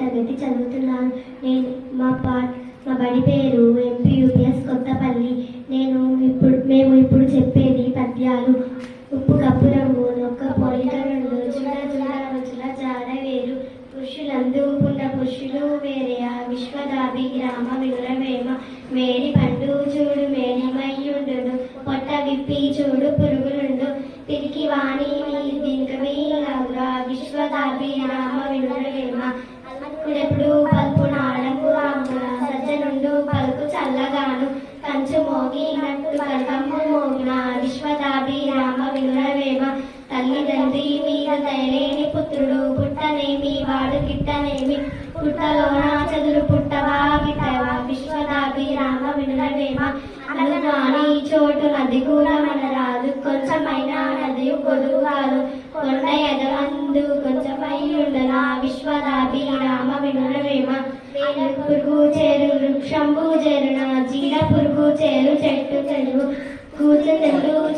తరగతి చదువుతున్నాను. నేను మా పా మా బడి పేరు ఎంపీయూపీఎస్ కొత్తపల్లి. నేను ఇప్పుడు మేము ఇప్పుడు చెప్పేది పద్యాలు. ఉప్పు కప్పు రంగు నొక్క పోలిక రెండు. రుచుల రుచుల రుచుల జాడ వేరు పురుషులందు ఉన్న పురుషులు వేరే. ఆ విశ్వదాభి గ్రామ వినురవేమ మేడి పండు చూడు మేడిమయ్యుండును పొట్ట విప్పి చూడు పురుగులుండు. తిరిగి వాణి దీనికమీలాగా విశ్వదాభి గ్రామ మోగినట్టు కలకంపు మోగిన విశ్వదాభి రామ వినురవేమ తల్లిదండ్రి మీద దయలేని పుత్రుడు పుట్టనేమి వాడు గిట్టనేమి పుట్టలోన చదురు పుట్టవా గిట్టవా విశ్వదాభి రామ వినురవేమ అనగాని చోటు నది కూడా మనరాదు కొంచెమైనా నది గొడుగు కాదు కొండ ఎదవందు కొంచెమై ఉండనా? విశ్వదాభి రామ వినురవేమ వేలు పురుగు చేరు వృక్షంబు చేరున? చీడ పురుగు చేరు చెట్టు చెడు కూచెందు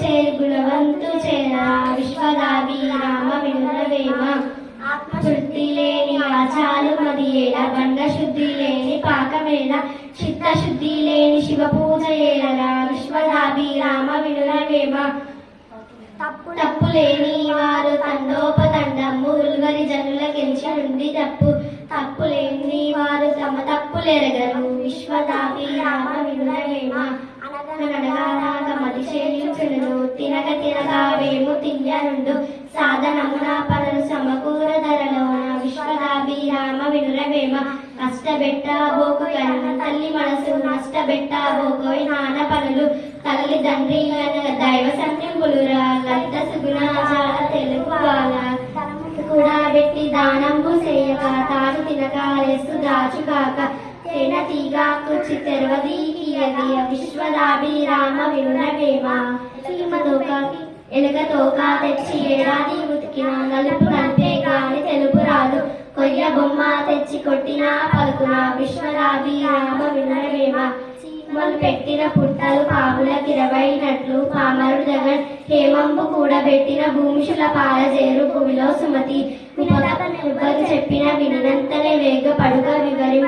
చేరు గుణవంతు చేరా విశ్వదాభి రామ వినురవేమ శుద్ధి లేని ఆచారు మది ఏడ బండ శుద్ధి లేని పాకమేడ చిత్త శుద్ధి లేని శివ పూజ ఏడరా విశ్వదాభి రామ వినురవేమ తప్పు లేని వారు తండోపతండము ఉల్వరి జనుల కెంచి నుండి తప్పు. తప్పులెరగరు విశ్వదాభి రామ వినురవేమ అనగనగా మది చెల్లించును తినగ తినగా వేము తింజనుండు సాధనమున పనులు సమకూర ధరలోన విశ్వదాభి రామ వినురవేమ కష్టబెట్ట బోకు తల్లి మనసు నష్టబెట్ట బోకోయి నాన్న పనులు తల్లి తండ్రి అనగ దైవ సంధ్యంబులురా లలిత సుగుణాచార తెలుగు బాల. కూడా పెట్టి దానంబు చేయక తాను తినక రెస్సు దాచుకాక. తేన తీగ కుచి తెరవది తీయది విశ్వదాభి రామ ఎలుక తోక తెచ్చి ఏడాది ఉతికిన నలుపు కంటే కాని తెలుపు రాదు కొయ్య బొమ్మ తెచ్చి కొట్టిన పలుకున విశ్వదాభిరామ రామ సీమలు పెట్టిన పుట్టలు పాములకు ఇరవైనట్లు పామరుడు జగన్ హేమంబు కూడబెట్టిన భూమిషుల పాలజేరు భూమిలో సుమతి. చెప్పిన వినినంతనే వేగ పడుగ వివరింపదగు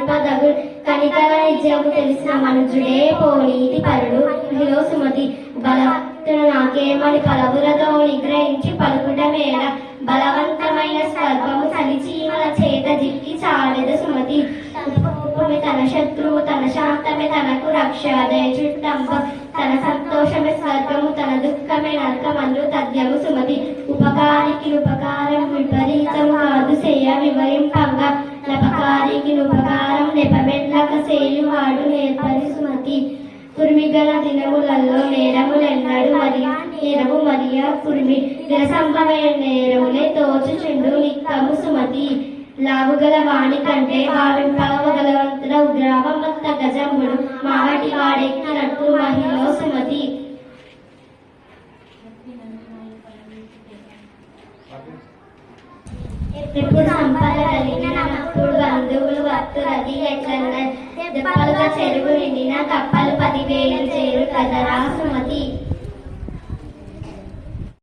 కనికల నిజము తెలిసిన మనుజుడే పోనీతి పరుడు ఇదిలో సుమతి బలవంతుడు నాకేమని పలువులతో నిగ్రహించి పలుకుట మేడ బలవంతమైన సర్వము సలిచీమల చేత జిక్కి చాలెద సుమతి తన శత్రువు తన శాంతమే తనకు రక్ష దయచుట్టంప తన సంతోషమే స్వర్గము తన దుఃఖమే నరకమందు తద్యము సుమతి ఉపకారికి ఉపకారం విపరీతము కాదు సేయ వివరింపంగా లపకారికి ఉపకారం నెపమెట్లక సేయువాడు నేర్పరి సుమతి. కుర్మిగల దినములలో నేరములెన్నడు మరి నేరము మరియ కుర్మి. నిరసంభమైన నేరములే తోచుచుండు నిక్కము సుమతి. లావుగల వాణి కంటే భావింపగలవంతుల ఉగ్రావమత్త గజముడు మావటి వాడెక్కినట్టు మహిళ సుమతి. ఎప్పుడు సంపద కలిగిన కలిగినప్పుడు బంధువులు వత్తురది ఎట్లన్నది? దెబ్బలుగా చెరువు నిండిన కప్పలు పదివేలు చేరు కదరా సుమతి.